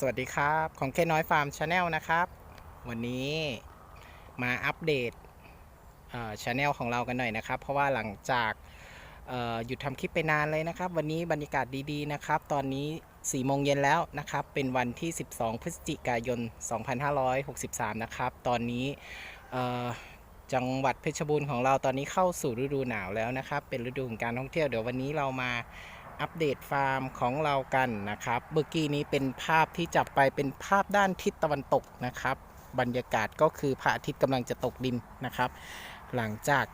สวัสดีครับของแค่น้อยฟาร์มชาแนลนะครับ วันนี้มาอัปเดตชาแนลของเรากันหน่อยนะครับ เพราะว่าหลังจากหยุดทำคลิปไปนานเลยนะครับ วันนี้บรรยากาศดีๆนะครับ ตอนนี้4โมงเย็นแล้วนะครับ เป็นวันที่ 12 พฤศจิกายน 2563 นะครับ ตอนนี้จังหวัดเพชรบูรณ์ของเราตอนนี้เข้าสู่ฤดูหนาวแล้วนะครับ เป็นฤดูของการท่องเที่ยวเดี๋ยววันนี้เรามา อัปเดตฟาร์มของเรากันนะครับเมื่อกี้นี้เป็นภาพที่จับไปเป็นภาพด้านทิศตะวันตกนะครับ บรรยากาศก็คือพระอาทิตย์กำลังจะตกดินนะครับ หลังจาก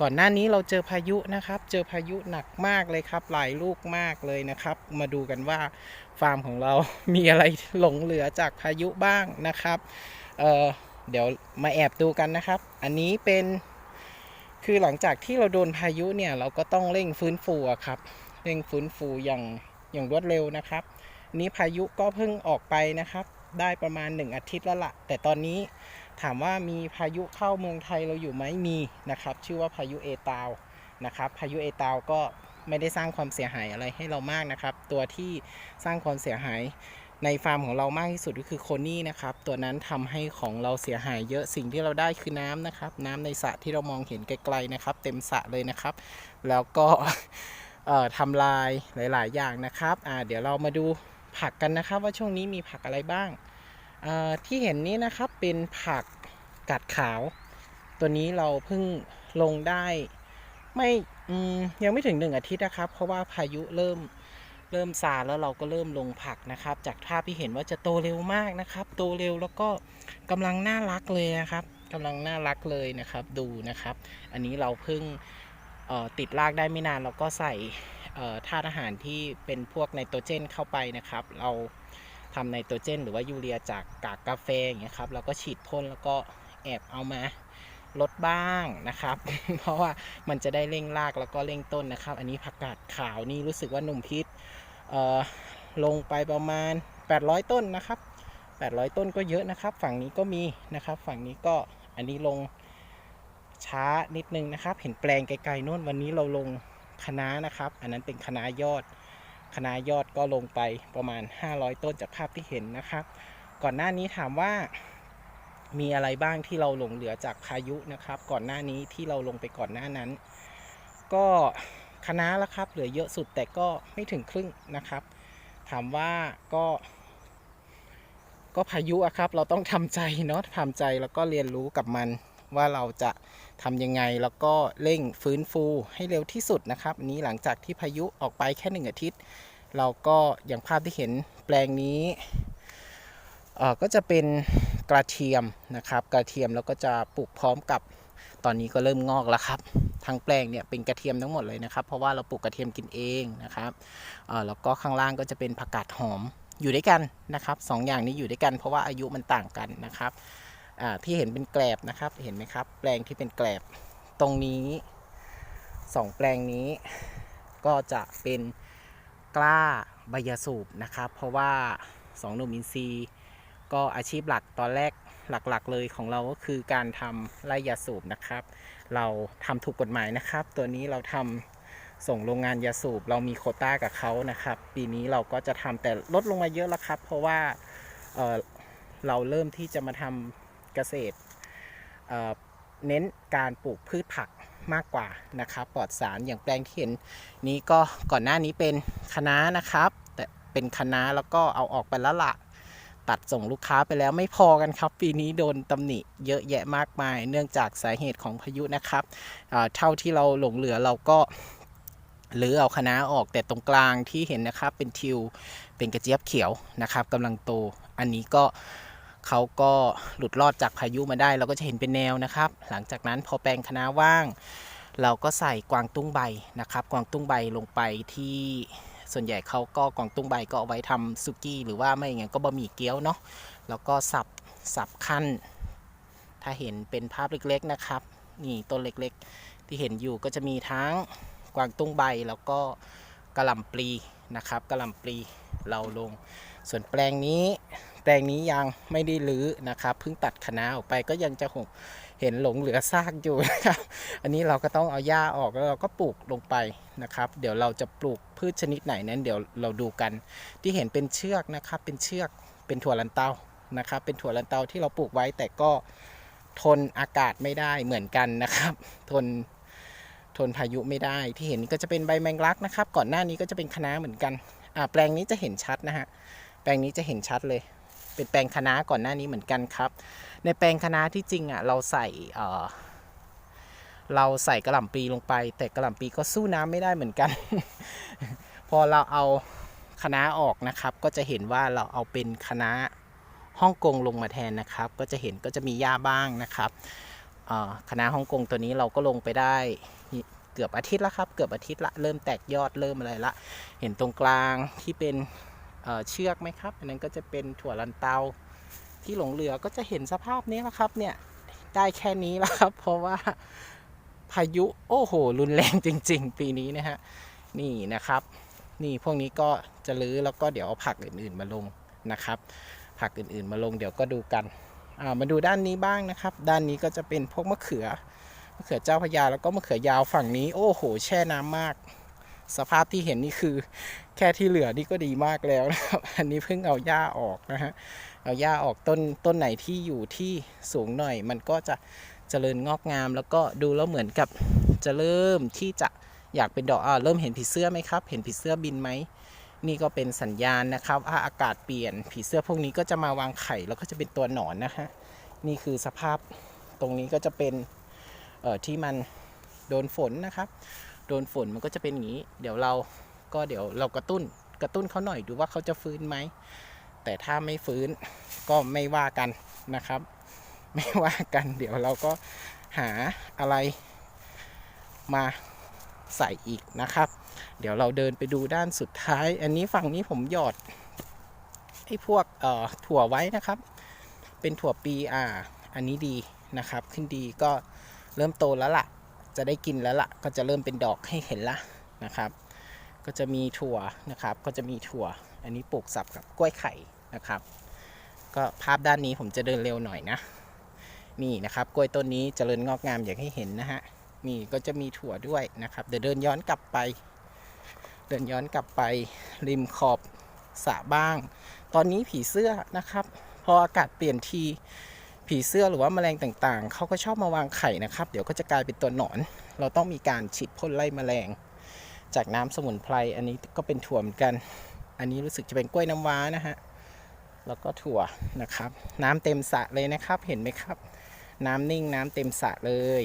ก่อนหน้านี้เราเจอพายุนะครับ เจอพายุหนักมากเลยครับ หลายลูกมากเลยนะครับ มาดูกันว่าฟาร์มของเรามีอะไรหลงเหลือจากพายุบ้างนะครับเเดี๋ยวมาแอบดูกันนะครับ อันนี้เป็นคือหลังจากที่เราโดนพายุเนี่ยเราก็ต้องเร่งฟื้นฟูครับ เร่งฟื้นฟูอย่างอย่างรวดเร็วนะครับ นี้พายุก็เพิ่งออกไปนะครับ ได้ประมาณ 1 อาทิตย์แล้วละแต่ตอนนี้ถามว่ามีพายุเข้าเมืองไทยเราอยู่ไหมมีนะครับ ชื่อว่าพายุเอตาวนะครับ พายุเอตาวก็ไม่ได้สร้างความเสียหายอะไรให้เรามากนะครับ ตัวที่สร้างความเสียหายในฟาร์มของเรามากที่สุดก็คือโคนี่นะครับ ตัวนั้นทำให้ของเราเสียหายเยอะสิ่งที่เราได้คือน้ำนะครับ น้ำในสระที่เรามองเห็นไกลๆนะครับ เต็มสระเลยนะครับ แล้วก็ ทำลายหลาย ๆ อย่างนะครับเดี๋ยวเรามาดูผักกันนะครับ ว่าช่วงนี้มีผักอะไรบ้าง ที่เห็นนี้นะครับเป็นผักกัดขาว ตัวนี้เราเพิ่งลงได้ไม่มยังไม่ถึงหนึ่งอาทิตย์นะครับ เพราะว่าพายุเริ่มเริ่มซาแล้วเราก็เริ่มลงผักนะครับ จากภาพที่เห็นว่าจะโตเร็วมากนะครับ โตเร็วแล้วก็กำลังน่ารักเลยนะครับกำลังน่ารักเลยนะครับ ดูนะครับ อันนี้เราเพิ่ง ติดรากได้ไม่นานเราก็ใส่ธาตุอาหารที่เป็นพวกไนโตรเจนเข้าไปนะครับ เราทำไนโตรเจน หรือว่ายูเรียจากกากกาแฟอย่างเงี้ยครับเราก็ฉีดพ่นแล้วก็แอบเอามาลดบ้างนะครับ เพราะว่ามันจะได้เร่งรากแล้วก็เร่งต้นนะครับ อันนี้ผักกาดขาวนี่รู้สึกว่าหนุ่มพิษลงไปประมาณ 800 ต้นนะครับ 800 ต้นก็เยอะนะครับ ฝั่งนี้ก็มีนะครับ ฝั่งนี้ก็อันนี้ลง ช้านิดนึงนะครับ เห็นแปลงไกลๆโน่นวันนี้เราลงคณะนะครับ อันนั้นเป็นคณะยอดคณะยอดก็ลงไปประมาณ 500 ต้นจากภาพที่เห็นนะครับ ก่อนหน้านี้ถามว่ามีอะไรบ้างที่เราหลงเหลือจากพายุนะครับ ก่อนหน้านี้ที่เราลงไปก่อนหน้านั้น ก็คณะแล้วครับ เหลือเยอะสุดแต่ก็ไม่ถึงครึ่งนะครับ ถามว่าก็ ก็พายุอะครับ เราต้องทำใจเนาะทำใจแล้วก็เรียนรู้กับมัน ว่าเราจะทำยังไงแล้วก็เร่งฟื้นฟูให้เร็วที่สุดนะครับนี้หลังจากที่พายุออกไปแค่หนึ่งอาทิตย์ เราก็อย่างภาพที่เห็นแปลงนี้ก็จะเป็นกระเทียมนะครับ กระเทียมแล้วก็จะปลูกพร้อมกับตอนนี้ก็เริ่มงอกแล้วครับทั้งแปลงเนี่ยเป็นกระเทียมทั้งหมดเลยนะครับเพราะว่าเราปลูกกระเทียมกินเองนะครับแล้วก็ข้างล่างก็จะเป็นผักกาดหอมอยู่ด้วยกันนะครับสองอย่างนี้อยู่ด้วยกันเพราะว่าอายุมันต่างกันนะครับ ที่เห็นเป็นแกลบนะครับเห็นไหมครับ แปลงที่เป็นแกลบตรงนี้สองแปลงนี้ก็จะเป็นกล้าใบยาสูบนะครับ เพราะว่าสองหนุ่มอินทรีย์ก็อาชีพหลักตอนแรกหลักๆ เลยของเราก็คือการทำไร่ยาสูบนะครับ เราทำถูกกฎหมายนะครับ ตัวนี้เราทำส่งโรงงานยาสูบ เรามีโคต้ากับเขานะครับ ปีนี้เราก็จะทำแต่ลดลงมาเยอะแล้วครับ เพราะว่าเเราเริ่มที่จะมาทำ เกษตรเเน้นการปลูกพืชผักมากกว่านะครับปลอดสารอย่างแปลงที่เห็นนี้ก็ก่อนหน้านี้เป็นคะน้านะครับ แต่เป็นคะน้าแล้วก็เอาออกไปแล้วละตัดส่งลูกค้าไปแล้วไม่พอกันครับ ปีนี้โดนตำหนิเยอะแยะมากมาย เนื่องจากสาเหตุของพายุนะครับเท่าที่เราหลงเหลือเราก็หรือเอาคณะออกแต่ตรงกลางที่เห็นนะครับเป็นทิวเป็นกระเจี๊ยบเขียวนะครับกำลังโต อันนี้ก็ เขาก็หลุดรอดจากพายุมาได้ เราก็จะเห็นเป็นแนวนะครับ หลังจากนั้นพอแปลงคณะว่าง เราก็ใส่กวางตุ้งใบนะครับ กวางตุ้งใบลงไปที่ส่วนใหญ่เขาก็กวางตุ้งใบก็เอาไว้ทำซุกี้หรือว่าไม่อย่างนั้นก็บะหมี่เกี๊ยวเนาะแล้วก็สับสับขั้น ถ้าเห็นเป็นภาพเล็กๆนะครับนี่ต้นเล็กๆ ที่เห็นอยู่ก็จะมีทั้งกวางตุ้งใบแล้วก็กระหล่ำปลีนะครับกระหล่ำปลีเราลง ส่วนแปลงนี้ แปลงนี้ยังไม่ได้รื้อนะครับเพิ่งตัดคะน้าออกไปก็ยังจะหงเห็นหลงเหลือซากอยู่นะครับ อันนี้เราก็ต้องเอาหญ้าออกแล้วเราก็ปลูกลงไปนะครับ เดี๋ยวเราจะปลูกพืชชนิดไหนนั้นเดี๋ยวเราดูกัน ที่เห็นเป็นเชือกนะครับ เป็นเชือกเป็นถั่วลันเตานะครับ เป็นถั่วลันเตาที่เราปลูกไว้แต่ก็ทนอากาศไม่ได้เหมือนกันนะครับ ทนทนพายุไม่ได้ที่เห็นก็จะเป็นใบแมงลักนะครับ ก่อนหน้านี้ก็จะเป็นคะน้าเหมือนกันอ่าแปลงนี้จะเห็นชัดนะฮะแปลงนี้จะเห็นชัดเลย เป็นแปลงคะน้าก่อนหน้านี้เหมือนกันครับ ในแปลงคะน้าที่จริงอะเราใส่เออเราใส่กระหล่ำปีลงไป แต่กระหล่ำปีก็สู้น้ำไม่ได้เหมือนกัน พอเราเอาคณะออกนะครับ ก็จะเห็นว่าเราเอาเป็นคณะฮ่องกงลงมาแทนนะครับ ก็จะเห็นก็จะมีหญ้าบ้างนะครับเอ่อคะฮ่องกงตัวนี้เราก็ลงไปได้เกือบอาทิตย์ละครับ เกือบอาทิตย์ละเริ่มแตกยอดเริ่มอะไรละ เห็นตรงกลางที่เป็น เเชือกไหมครับ อันนั้นก็จะเป็นถั่วลันเตาที่หลงเหลือก็จะเห็นสภาพนี้แหละครับเนี่ยได้แค่นี้แล้วครับ เพราะว่าพายุโอ้โห รุนแรงจริง ๆ ปีนี้นะฮะนี่นะครับ นี่พวกนี้ก็จะลื้อแล้วก็เดี๋ยวเอาผักอื่นๆมาลงนะครับ ผักอื่นๆมาลงเดี๋ยวก็ดูกันามาดูด้านนี้บ้างนะครับ ด้านนี้ก็จะเป็นพวกมะเขือมะเขือเจ้าพระยาแล้วก็มะเขือยาวฝั่งนี้ โอ้โห แช่น้ำมาก สภาพที่เห็นนี่คือ แค่ที่เหลือนี่ก็ดีมากแล้วนะครับ อันนี้เพิ่งเอาหญ้าออกนะฮะ เอาหญ้าออกต้นต้นไหนที่อยู่ที่สูงหน่อย มันก็จะเจริญงอกงาม แล้วก็ดูแล้วเหมือนกับจะเริ่มที่จะอยากเป็นดอกอ่าเริ่มเห็นผีเสื้อไหมครับ เห็นผีเสื้อบินไหมนี่ก็เป็นสัญญาณนะครับว่าอากาศเปลี่ยน ผีเสื้อพวกนี้ก็จะมาวางไข่แล้วก็จะเป็นตัวหนอนนะฮะนี่คือสภาพตรงนี้ก็จะเป็นเอ่อที่มันโดนฝนนะครับ โดนฝนมันก็จะเป็นอย่างนี้ เดี๋ยวเราก็เดี๋ยวเรากระตุ้นกระตุ้นเขาหน่อยดูว่าเขาจะฟื้นไหม แต่ถ้าไม่ฟื้นก็ไม่ว่ากันนะครับ ไม่ว่ากันเดี๋ยวเราก็หาอะไรมาใส่อีกนะครับ เดี๋ยวเราเดินไปดูด้านสุดท้าย อันนี้ฝั่งนี้ผมหยอดไอ้พวกเอ่อถั่วไว้นะครับ เป็นถั่วปีอ่าอันนี้ดีนะครับ ขึ้นดีก็เริ่มโตแล้วล่ะ จะได้กินแล้วล่ะ ก็จะเริ่มเป็นดอกให้เห็นละนะครับ ก็จะมีถั่วนะครับ ก็จะมีถั่ว อันนี้ปลูกสับกับกล้วยไข่นะครับ ก็ภาพด้านนี้ผมจะเดินเร็วหน่อยนะ นี่นะครับกล้วยต้นนี้เจริญงอกงามอย่างให้เห็นนะฮะ นี่ก็จะมีถั่วด้วยนะครับ เดี๋ยวเดินย้อนกลับไป เดินย้อนกลับไปริมขอบสระบ้าง ตอนนี้ผีเสื้อนะครับ พออากาศเปลี่ยนที ผีเสื้อหรือว่าแมลงต่างๆ เขาก็ชอบมาวางไข่นะครับ เดี๋ยวก็จะกลายเป็นตัวหนอน เราต้องมีการฉีดพ่นไล่แมลง จากน้ำสมุนไพร อันนี้ก็เป็นถั่วเหมือนกัน อันนี้รู้สึกจะเป็นกล้วยน้ำว้านะฮะ แล้วก็ถั่วนะครับ น้ำเต็มสระเลยนะครับ เห็นไหมครับ น้ำนิ่งน้ำเต็มสระเลย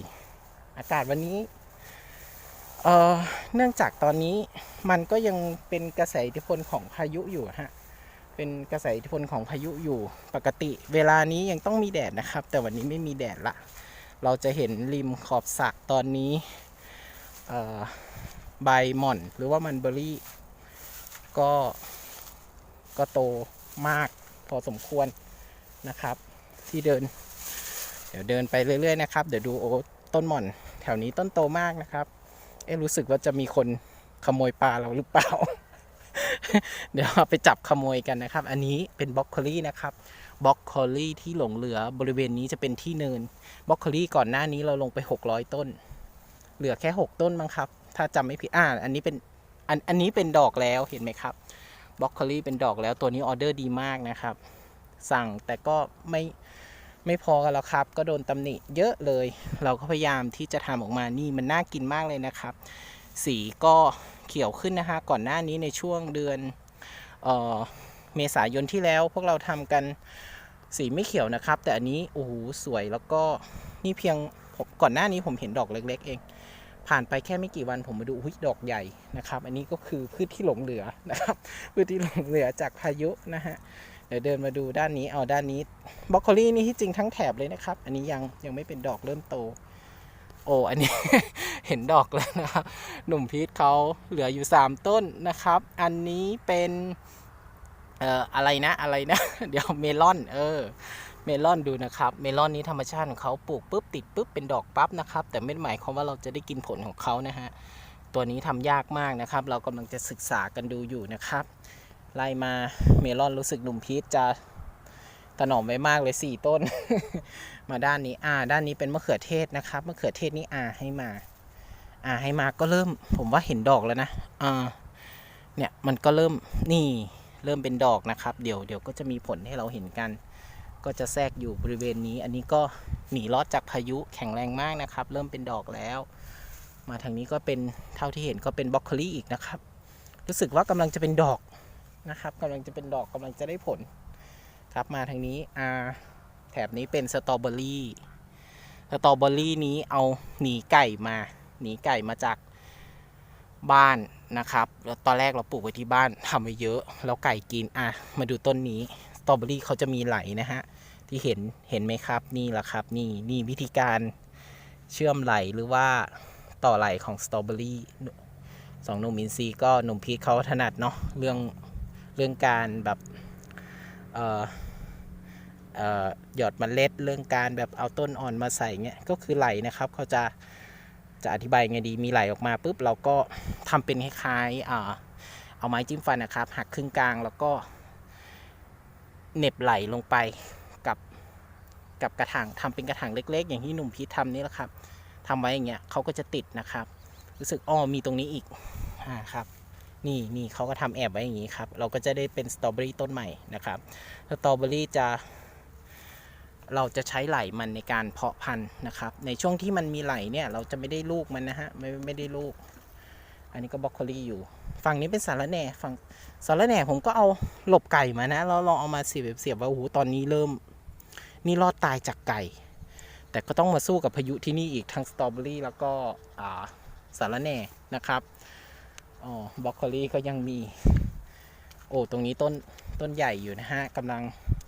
อากาศวันนี้ เอ่อ เนื่องจากตอนนี้มันก็ยังเป็นกระแสอิทธิพลของพายุอยู่ฮะ เป็นกระแสอิทธิพลของพายุอยู่ปกติ เวลานี้ยังต้องมีแดดนะครับ แต่วันนี้ไม่มีแดดละ เราจะเห็นริมขอบสระตอนนี้ใบหม่อนหรือว่ามันเบอร์รี่ ก็ก็โตมากพอสมควรนะครับ ที่เดิน เดี๋ยวเดินไปเรื่อยๆนะครับ เดี๋ยวดูโอ้ต้นหม่อน แถวนี้ต้นโตมากนะครับ เอ๊รู้สึกว่าจะมีคนขโมยปลาเราหรือเปล่า เดี๋ยวไปจับขโมยกันนะครับ อันนี้เป็นบล็อกโคลี่นะครับบล็อกโคลี่ที่หลงเหลือบริเวณนี้จะเป็นที่เนินบล็อกโคลี่ก่อนหน้านี้เราลงไป 600 ต้น เหลือแค่ 6 ต้นมั้งครับ ถ้าจำไม่ผิดอ่าอันนี้เป็นอันอันนี้เป็นดอกแล้วเห็นไหมครับบล็อกโคลี่เป็นดอกแล้วตัวนี้ออเดอร์ดีมากนะครับ สั่งแต่ก็ไม่ไม่พอกันแล้วครับ ก็โดนตำหนิเยอะเลย เราก็พยายามที่จะทำออกมานี่มันน่ากินมากเลยนะครับ สีก็ เขียวขึ้นนะฮะก่อนหน้านี้ในช่วงเดือนเออเมษายนที่แล้วพวกเราทำกันสีไม่เขียวนะครับ แต่อันนี้โอ้โหสวยแล้วก็นี่เพียงก่อนหน้านี้ผมเห็นดอกเล็ก ๆ เอง ผ่านไปแค่ไม่กี่วันผมมาดูอุ้ยดอกใหญ่นะครับ อันนี้ก็คือพืชที่หลงเหลือนะครับพืชที่หลงเหลือจากพายุนะฮะเดี๋ยวเดินมาดูด้านนี้เอาด้านนี้บรอกโคลี่นี่ที่จริงทั้งแถบเลยนะครับ อันนี้ยังยังไม่เป็นดอกเริ่มโต โอ้อันนี้ เห็นดอกแล้วนะครับ หนุ่มพีทเขาเหลืออยู่ 3 ต้นนะครับ อันนี้เป็นเอ่ออะไรนะอะไรนะ เดี๋ยวเมลอน เออ เมลอนดูนะครับ เมลอนนี้ธรรมชาติของเขาปลูกปุ๊บติดปุ๊บเป็นดอกปั๊บนะครับ แต่ไม่ได้หมายความว่าเราจะได้กินผลของเขานะฮะ ตัวนี้ทำยากมากนะครับ เรากำลังจะศึกษากันดูอยู่นะครับ ไล่มาเมลอนรู้สึกหนุ่มพีทจะถนอมไว้มากเลยสี่ต้น มาด้านนี้อ่า ด้านนี้เป็นมะเขือเทศนะครับ มะเขือเทศนี่อ่าให้มา อ่าให้มาก็เริ่มผมว่าเห็นดอกแล้วนะอ่าเนี่ยมันก็เริ่มนี่เริ่มเป็นดอกนะครับ เดี๋ยวเดี๋ยวก็จะมีผลให้เราเห็นกัน ก็จะแทรกอยู่บริเวณนี้ อันนี้ก็หนีรอดจากพายุแข็งแรงมากนะครับ เริ่มเป็นดอกแล้ว มาทางนี้ก็เป็นเท่าที่เห็นก็เป็นบล็อกโคลีอีกนะครับ รู้สึกว่ากำลังจะเป็นดอกนะครับกำลังจะเป็นดอกกำลังจะได้ผล ครับมาทางนี้อ่าแถบนี้เป็นสตรอเบอรี่สตรอเบอรี่นี้เอาหนีไก่มา หนีไก่มาจากบ้านนะครับแล้วตอนแรกเราปลูกไว้ที่บ้านทำไว้เยอะแล้วไก่กินอะมาดูต้นนี้สตรอเบอรี่เขาจะมีไหลนะฮะที่เห็นเห็นไหมครับนี่แหละครับนี่นี่วิธีการเชื่อมไหลหรือว่าต่อไหลของสตรอเบอรี่สองหนุ่มอินซีก็หนุ่มพีทเขาถนัดเนาะเรื่องเรื่องการแบบเอ่อเอ่อหยอดเมล็ดเรื่องการแบบเอาต้นอ่อนมาใส่เงี้ยก็คือไหลนะครับเขาจะ จะอธิบายไงดีมีไหลออกมาปุ๊บเราก็ทำเป็นคล้ายๆเอาไม้จิ้มฟันนะครับ หักครึ่งกลางแล้วก็เน็บไหลลงไปกับกับกระถางทำเป็นกระถางเล็ก ๆ อย่างที่หนุ่มพีททำนี่แหละครับทำไว้อย่างเงี้ยเขาก็จะติดนะครับ รู้สึกอ้อมีตรงนี้อีกอ่าครับนี่นี่เขาก็ทำแอบไว้อย่างนี้ครับ เราก็จะได้เป็นสตรอเบอรี่ต้นใหม่นะครับสตรอเบอรี่จะ เราจะใช้ไหลมันในการเพาะพันธุ์นะครับ ในช่วงที่มันมีไหลเนี่ยเราจะไม่ได้ลูกมันนะฮะไม่ไม่ได้ลูก อันนี้ก็บรอกโคลีอยู่ ฝั่งนี้เป็นสาระแหน่ฝั่งสาระแหน่ผมก็เอาหลบไก่มานะแล้วลองเอามาเสียบเสียบว่าโอ้โหตอนนี้เริ่ม นี่รอดตายจากไก่ แต่ก็ต้องมาสู้กับพายุที่นี่อีกทั้งสตรอเบอรี่แล้วก็สาระแหน่นะครับอ๋อบรอกโคลีก็ยังมีโอ้ตรงนี้ต้นต้นใหญ่อยู่นะฮะกำลัง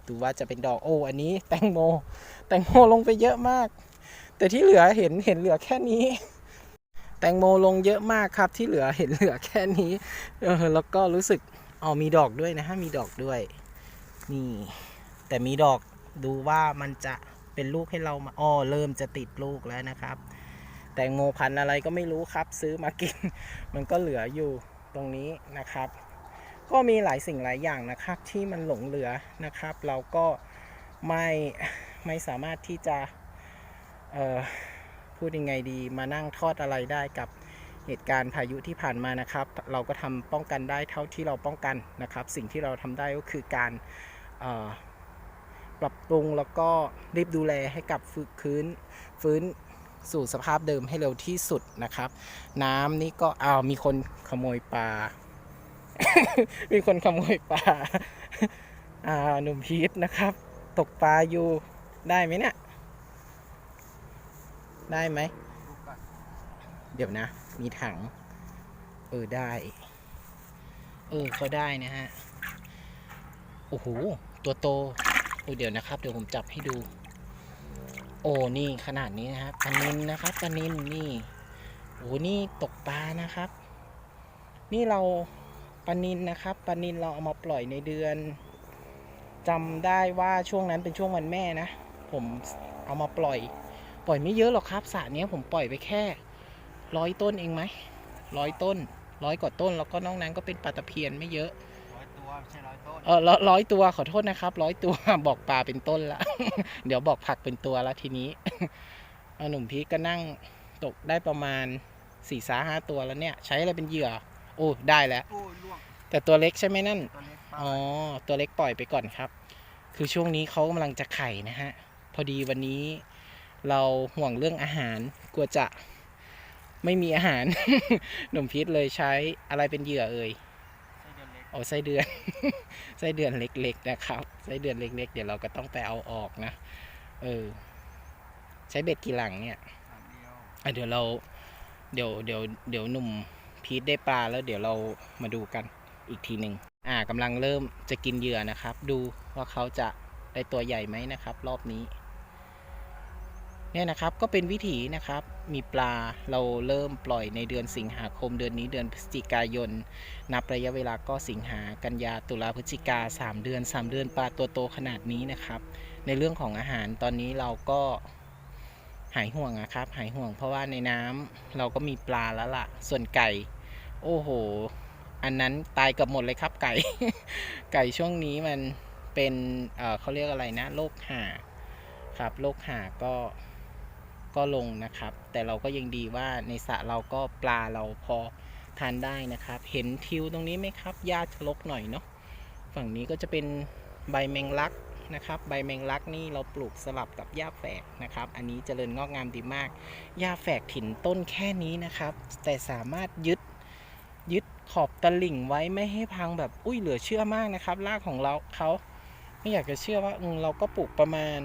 ดูว่าจะเป็นดอกโอ้อันนี้แตงโม แตงโมลงไปเยอะมาก แต่ที่เหลือเห็นเห็นเหลือแค่นี้ แตงโมลงเยอะมากครับ ที่เหลือเห็นเหลือแค่นี้เออแล้วก็รู้สึกอ๋อมีดอกด้วยนะฮะมีดอกด้วย นี่ แต่มีดอกดูว่ามันจะเป็นลูกให้เรามาอ๋อเริ่มจะติดลูกแล้วนะครับ แตงโมพันธุ์อะไรก็ไม่รู้ครับ ซื้อมากิน มันก็เหลืออยู่ตรงนี้นะครับ ก็มีหลายสิ่งหลายอย่างนะครับ ที่มันหลงเหลือนะครับ เราก็ไม่ไม่สามารถที่จะพูดยังไงดีมานั่งทอดอะไรได้กับเหตุการณ์พายุที่ผ่านมานะครับ เราก็ทำป้องกันได้เท่าที่เราป้องกันนะครับ สิ่งที่เราทำได้ก็คือการปรับปรุงแล้วก็รีบดูแลให้กับฟื้นคืนฟื้นสู่สภาพเดิมให้เร็วที่สุดนะครับ น้ำนี่ก็เอามีคนขโมยปลา มีคนขโมยปลาอ่าหนุ่มพีทนะครับ ตกปลาอยู่ได้ไหมเนี่ย ได้ไหม เดี๋ยวนะ มีถัง เออได้ เออเขาได้นะฮะ โอ้โห ตัวโตโอ้เดี๋ยวนะครับ เดี๋ยวผมจับให้ดู โอ้นี่ขนาดนี้นะครับปลานินนะครับปลานินนี่โอ้นี่ตกปลานะครับ นี่เรา ปลานินนะครับปลานินเราเอามาปล่อยในเดือนจำได้ว่าช่วงนั้นเป็นช่วงวันแม่นะ ผมเอามาปล่อย ปล่อยไม่เยอะหรอกครับสระเนี้ยผมปล่อยไปแค่ร้อยต้นเองไหมร้อยต้นร้อยกว่าต้น แล้วก็นอกนั้นก็เป็นปลาตะเพียนไม่เยอะร้อยตัวไม่ใช่ร้อยต้นเออร้อยร้อยตัวขอโทษนะครับร้อยตัวบอกปลาเป็นต้นละเดี๋ยวบอกผักเป็นตัวละทีนี้เอาหนุ่มพีคก็นั่งตกได้ประมาณสี่สาห้าตัวแล้วเนี่ย ใช้อะไรเป็นเหยื่อโอ้ได้แล้ว โอ้ยล่วงแต่ตัวเล็กใช่ไหมนั่น ตัวเล็กปลาอ๋อ ตัวเล็กปล่อยไปก่อนครับ คือช่วงนี้เขากำลังจะไข่นะฮะ พอดีวันนี้เราห่วงเรื่องอาหาร กลัวจะไม่มีอาหาร หนุ่มพีทเลยใช้อะไรเป็นเหยื่อเอ่ย ไส้เดือนเล็กโอ้ไส้เดือน ไส้เดือนเล็กๆนะครับไส้เดือนเล็กๆ เดี๋ยวเราก็ต้องไปเอาออกนะ เออ ใช้เบ็ดกี่หลังเนี่ย หางเดียว อะเดี๋ยวเรา เดี๋ยวเดี๋ยวเดี๋ยวหนุ่ม พีทได้ปลาแล้วเดี๋ยวเรามาดูกันอีกทีหนึ่งอ่ากำลังเริ่มจะกินเหยื่อนะครับ ดูว่าเขาจะได้ตัวใหญ่ไหมนะครับ รอบนี้เนี่ยนะครับก็เป็นวิถีนะครับมีปลาเราเริ่มปล่อยในเดือนสิงหาคมเดือนนี้เดือนพฤศจิกายน นับระยะเวลาก็สิงหากันยาตุลาพฤศจิกา 3 เดือน 3 เดือนปลาตัวโตขนาดนี้นะครับ ในเรื่องของอาหารตอนนี้เราก็หายห่วงอะครับ หายห่วงเพราะว่าในน้ำเราก็มีปลาแล้วล่ะ ส่วนไก่ โอ้โห อันนั้นตายเกับหมดเลยครับไก่ ไก่ช่วงนี้มันเป็นเเขาเรียกอะไรนะโรคห่าครับโรคห่าก็ก็ลงนะครับ แต่เราก็ยังดีว่าในสระเราก็ปลาเราพอทานได้นะครับ เห็นทิวตรงนี้ไหมครับหญ้าจะรกหน่อยเนาะฝั่งนี้ก็จะเป็นใบแมงลักนะครับ ใบแมงลักนี่เราปลูกสลับกับหญ้าแฝกนะครับ อันนี้เจริญงอกงามดีมากหญ้าแฝกถิ่นต้นแค่นี้นะครับ แต่สามารถยึด ยึดขอบตะลิ่งไว้ไม่ให้พังแบบอุ้ยเหลือเชื่อมากนะครับรากของเราเขาไม่อยากจะเชื่อว่าอืมเราก็ปลูกประมาณ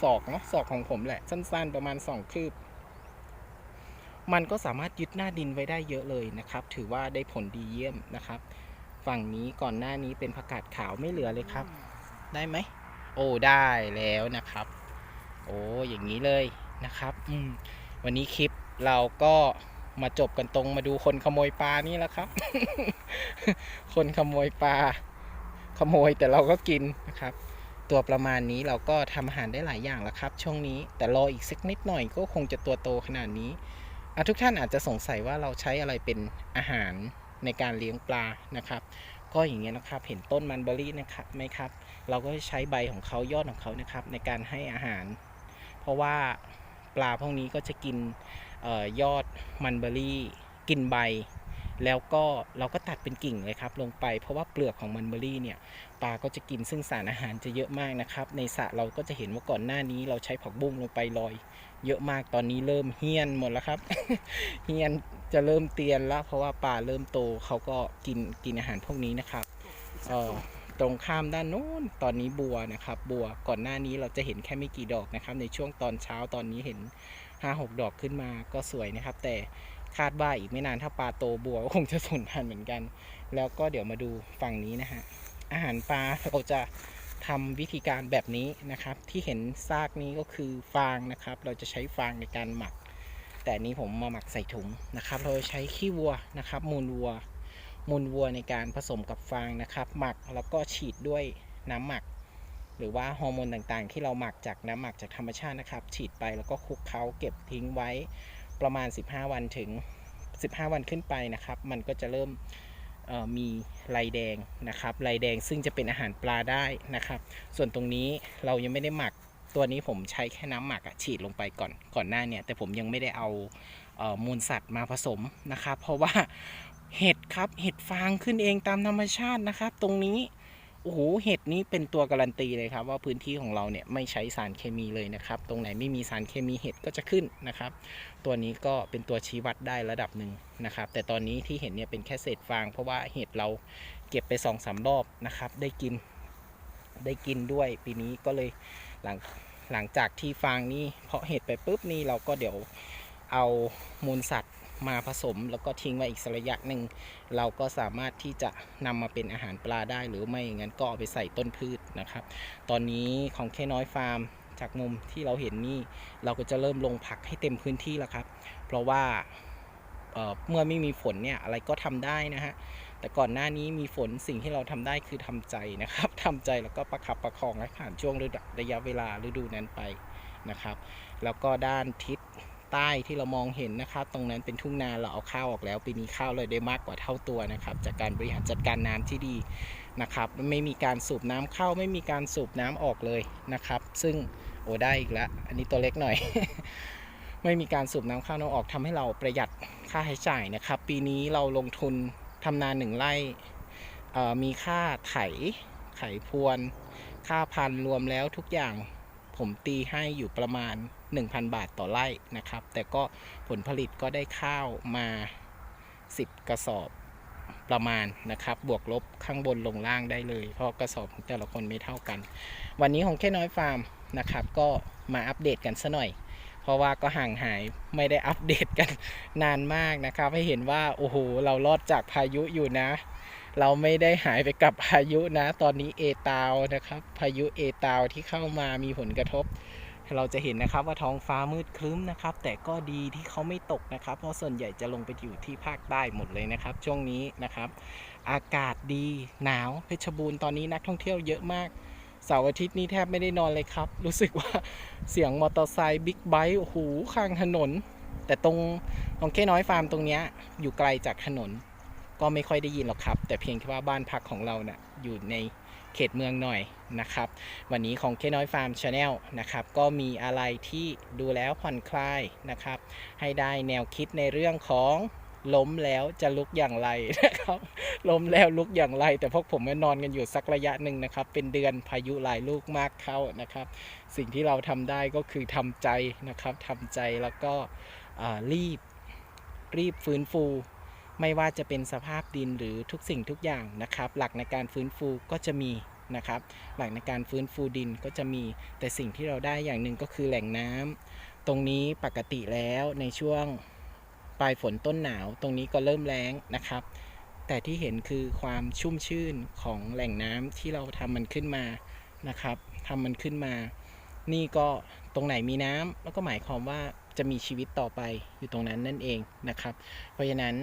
ศอกเนาะศอกของผมแหละ สั้นๆ ประมาณสองคืบ มันก็สามารถยึดหน้าดินไว้ได้เยอะเลยนะครับ ถือว่าได้ผลดีเยี่ยมนะครับ ฝั่งนี้ก่อนหน้านี้เป็นผักกาดขาวไม่เหลือเลยครับ ได้ไหม โอ้ได้แล้วนะครับ โอ้อย่างนี้เลยนะครับ อืมวันนี้คลิปเราก็ มาจบกันตรงมาดูคนขโมยปลานี่แหละครับ คนขโมยปลาขโมยแต่เราก็กินนะครับ ตัวประมาณนี้เราก็ทำอาหารได้หลายอย่างแล้วครับ ช่วงนี้แต่รออีกสักนิดหน่อยก็คงจะตัวโตขนาดนี้อทุกท่านอาจจะสงสัยว่าเราใช้อะไรเป็นอาหารในการเลี้ยงปลานะครับ ก็อย่างเงี้ยนะครับเห็นต้นมันเบอรี่นะครับไหมครับ เราก็ใช้ใบของเขายอดของเขานะครับ ในการให้อาหาร เพราะว่าปลาพวกนี้ก็จะกิน ยอดมันเบอรี่กินใบ แล้วก็เราก็ตัดเป็นกิ่งเลยครับ ลงไปเพราะว่าเปลือกของมันเบอรี่เนี่ยปลาก็จะกินซึ่งสารอาหารจะเยอะมากนะครับ ในสระเราก็จะเห็นว่าก่อนหน้านี้ เราใช้ผักบุ้งลงไปลอย เยอะมากตอนนี้เริ่มเฮี้ยนหมดแล้วครับ เฮี้ยนจะเริ่มเตียนแล้ว เพราะว่าปลาเริ่มโตเขาก็กินกินอาหารพวกนี้นะครับเออตรงข้ามด้านโน้นตอนนี้บัวนะครับ บัวก่อนหน้านี้เราจะเห็นแค่ไม่กี่ดอกนะครับ ในช่วงตอนเช้าตอนนี้เห็น 5 6 ดอกขึ้นมาก็สวยนะครับ แต่คาดว่าอีกไม่นานถ้าปลาโตบัวก็คงจะสูญพันธุ์เหมือนกัน แล้วก็เดี๋ยวมาดูฝั่งนี้นะฮะอาหารปลาเราจะทำวิธีการแบบนี้นะครับ ที่เห็นซากนี้ก็คือฟางนะครับ เราจะใช้ฟางในการหมัก แต่นนี้ผมมาหมักใส่ถุงนะครับ เราจะใช้ขี้วัวนะครับ มูลวัวมูลวัวในการผสมกับฟางนะครับ หมักแล้วก็ฉีดด้วยน้ำหมัก หรือว่าฮอร์โมนต่างๆ ที่เราหมักจากน้ำหมักจากธรรมชาตินะครับ ฉีดไปแล้วก็คลุกเคล้าเก็บทิ้งไว้ประมาณ 15 วันถึง 15 วันขึ้นไปนะครับ มันก็จะเริ่มมีลายแดงนะครับลายแดงซึ่งจะเป็นอาหารปลาได้นะครับ ส่วนตรงนี้เรายังไม่ได้หมักตัวนี้ผมใช้แค่น้ำหมักฉีดลงไปก่อนก่อนหน้าเนี่ย แต่ผมยังไม่ได้เอาเอ่อมูลสัตว์มาผสมนะครับ เพราะว่าเห็ดครับเห็ดฟางขึ้นเองตามธรรมชาตินะครับ ตรงนี้ โอ้โหเห็ดนี้เป็นตัวการันตีเลยครับ ว่าพื้นที่ของเราเนี่ยไม่ใช้สารเคมีเลยนะครับ ตรงไหนไม่มีสารเคมีเห็ดก็จะขึ้นนะครับ ตัวนี้ก็เป็นตัวชี้วัดได้ระดับหนึ่งนะครับ แต่ตอนนี้ที่เห็นเนี่ยเป็นแค่เศษฟาง เพราะว่าเห็ดเราเก็บไปสองสามรอบนะครับ ได้กินได้กินด้วยปีนี้ก็เลยหลังหลังจากที่ฟางนี่เพาะเห็ดไปปุ๊บนี่เราก็เดี๋ยวเอามูลสัตว์ มาผสม แล้วก็ทิ้งไว้อีกสักระยะหนึ่งเราก็สามารถที่จะนำมาเป็นอาหารปลาได้ หรือไม่ย่างนั้นก็เอาไปใส่ต้นพืชนะครับ ตอนนี้ของแค่น้อยฟาร์มจากมุมที่เราเห็นนี่เราก็จะเริ่มลงผักให้เต็มพื้นที่แล้วครับ เพราะว่าเเมื่อไม่มีฝนเนี่ยอะไรก็ทำได้นะฮะแต่ก่อนหน้านี้มีฝนสิ่งที่เราทำได้คือทำใจนะครับทำใจแล้วก็ประคับประคองให้ผ่านช่วงระยะเวลาฤดูนั้นไปนะครับ แล้วก็ด้านทิศ ใต้ที่เรามองเห็นนะครับ ตรงนั้นเป็นทุ่งนาเราเอาข้าวออกแล้วปีนี้ข้าวเลยได้มากกว่าเท่าตัวนะครับ จากการบริหารจัดการน้ำที่ดีนะครับ ไม่มีการสูบน้ำเข้าไม่มีการสูบน้ำออกเลยนะครับ ซึ่งโอ้ได้อีกแล้วอันนี้ตัวเล็กหน่อย ไม่มีการสูบน้ำเข้าน้ำออกทำให้เราประหยัดค่าใช้จ่ายนะครับ ปีนี้เราลงทุนทำนาหนึ่งไร่มีค่าไถไถพรวน ค่าพันรวมแล้วทุกอย่างผมตีให้อยู่ประมาณ 1,000 บาทต่อไร่นะครับ แต่ก็ผลผลิตก็ได้ข้าวมา 10 กระสอบประมาณนะครับ บวกลบข้างบนลงล่างได้เลย เพราะกระสอบแต่ละคนไม่เท่ากัน วันนี้ของแค่น้อยฟาร์มนะครับ ก็มาอัปเดตกันซะหน่อย เพราะว่าก็ห่างหายไม่ได้อัปเดตกันนานมากนะครับ ให้เห็นว่าโอ้โหเรารอดจากพายุอยู่นะ เราไม่ได้หายไปกับพายุนะ ตอนนี้เอตาวนะครับ พายุเอตาวที่เข้ามามีผลกระทบ เราจะเห็นนะครับว่าท้องฟ้ามืดครึ้มนะครับ แต่ก็ดีที่เขาไม่ตกนะครับ เพราะส่วนใหญ่จะลงไปอยู่ที่ภาคใต้หมดเลยนะครับ ช่วงนี้นะครับ อากาศดีหนาวเพชรบูรณ์ตอนนี้นักท่องเที่ยวเยอะมากเสาร์อาทิตย์นี้แทบไม่ได้นอนเลยครับ รู้สึกว่าเสียงมอเตอร์ไซค์บิ๊กไบค์โอ้โหข้างถนน แต่ตรงของแค่น้อยฟาร์มตรงนี้อยู่ไกลจากถนน ก็ไม่ค่อยได้ยินหรอกครับ แต่เพียงแค่ว่าบ้านพักของเราเนะ่ยอยู่ในเขตเมืองหน่อย นะครับ วันนี้ของเคน้อยฟาร์มชาแนลนะครับ ก็มีอะไรที่ดูแล้วผ่อนคลายนะครับ ให้ได้แนวคิดในเรื่องของล้มแล้วจะลุกอย่างไรนะครับ ล้มแล้วลุกอย่างไร แต่พวกผมก็นอนกันอยู่สักระยะหนึ่งนะครับ เป็นเดือนพายุหลายลูกมากเข้านะครับ สิ่งที่เราทำได้ก็คือทำใจนะครับทำใจแล้วก็รีบรีบฟื้นฟู ไม่ว่าจะเป็นสภาพดินหรือทุกสิ่งทุกอย่างนะครับ หลักในการฟื้นฟูก็จะมี นะครับ หลักในการฟื้นฟูดินก็จะมีแต่สิ่งที่เราได้อย่างหนึ่งก็คือแหล่งน้ำตรงนี้ปกติแล้วในช่วงปลายฝนต้นหนาว ตรงนี้ก็เริ่มแล้งนะครับ แต่ที่เห็นคือความชุ่มชื่นของแหล่งน้ำที่เราทำมันขึ้นมานะครับทำมันขึ้นมา นี่ก็ตรงไหนมีน้ำแล้วก็หมายความว่าจะมีชีวิตต่อไปอยู่ตรงนั้นนั่นเองนะครับ เพราะฉะนั้น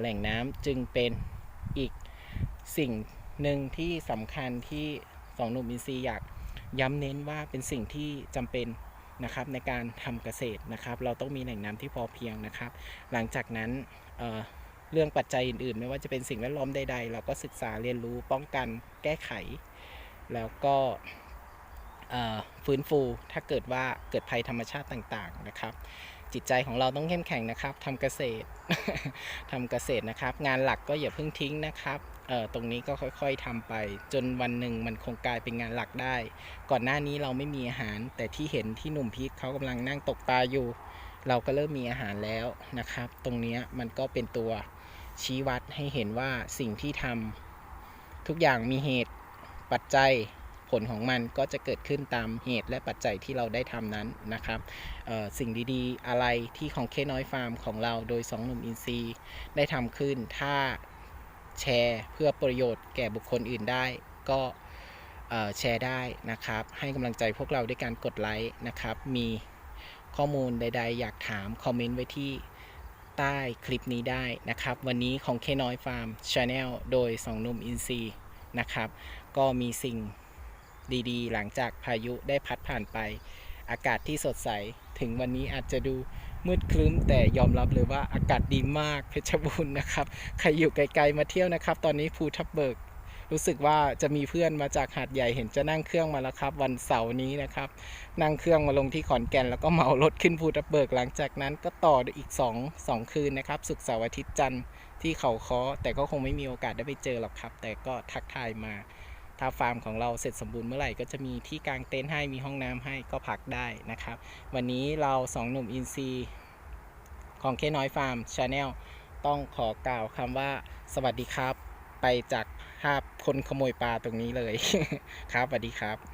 แหล่งน้ำจึงเป็นอีกสิ่ง หนึ่งที่สำคัญที่สองหนุ่มอินซีย์อยากย้ำเน้นว่าเป็นสิ่งที่จำเป็นนะครับในการทำเกษตรนะครับ เราต้องมีแหล่งน้ำที่พอเพียงนะครับ หลังจากนั้นเเรื่องปัจจัยอื่นๆ ไม่ว่าจะเป็นสิ่งแวดล้อมใดๆ เราก็ศึกษาเรียนรู้ป้องกันแก้ไข แล้วก็ฟื้นฟูถ้าเกิดว่าเกิดภัยธรรมชาติต่างๆนะครับ จิตใจของเราต้องเข้มแข็งนะครับทำเกษตรทำเกษตรนะครับ งานหลักก็อย่าเพิ่งทิ้งนะครับ ตรงนี้ก็ค่อยๆทำไป จนวันหนึ่งมันคงกลายเป็นงานหลักได้ ก่อนหน้านี้เราไม่มีอาหาร แต่ที่เห็นที่หนุ่มพีทเขากำลังนั่งตกปลาอยู่ เราก็เริ่มมีอาหารแล้วนะครับ ตรงนี้มันก็เป็นตัวชี้วัดให้เห็นว่าสิ่งที่ทำทุกอย่างมีเหตุปัจจัยผลของมันก็จะเกิดขึ้นตามเหตุและปัจจัยที่เราได้ทำนั้นนะครับสิ่งดีๆ อะไรที่ของเคน้อยฟาร์มของเราโดยสองหนุ่มอินซีได้ทำขึ้น ถ้า แชร์เพื่อประโยชน์แก่บุคคลอื่นได้ ก็แชร์ได้นะครับ ให้กำลังใจพวกเราด้วยการกดไลค์นะครับ มีข้อมูลใด ๆ อยากถาม คอมเมนต์ไว้ที่ใต้คลิปนี้ได้นะครับ วันนี้ของเคน้อยฟาร์มชาแนลโดยสองนุ่มอินซีนะครับ ก็มีสิ่งดีๆ หลังจากพายุได้พัดผ่านไป อากาศที่สดใส ถึงวันนี้อาจจะดู มืดครึ้มแต่ยอมรับเลยว่าอากาศดีมากเพชรบูรณ์นะครับ ใครอยู่ไกลๆมาเที่ยวนะครับ ตอนนี้ภูทับเบิก รู้สึกว่าจะมีเพื่อนมาจากหาดใหญ่เห็นจะนั่งเครื่องมาแล้วครับ วันเสาร์นี้นะครับ นั่งเครื่องมาลงที่ขอนแก่น แล้วก็เหมารถขึ้นภูทับเบิก หลังจากนั้นก็ต่ออีก 2 2 คืนนะครับศุกร์เสาร์อาทิตย์จันทร์ที่เขาค้อแต่ก็คงไม่มีโอกาสได้ไปเจอหรอกครับ แต่ก็ทักทายมา ถ้าฟาร์มของเราเสร็จสมบูรณ์เมื่อไหร่ก็จะมีที่กางเต็นท์ให้มีห้องน้ำให้ก็พักได้นะครับ วันนี้เราสองหนุ่มอินซีของเคน้อยฟาร์มชาแนลต้องขอกล่าวคำว่าสวัสดีครับ ไปจากภาพคนขโมยปลาตรงนี้เลยครับสวัสดีครับ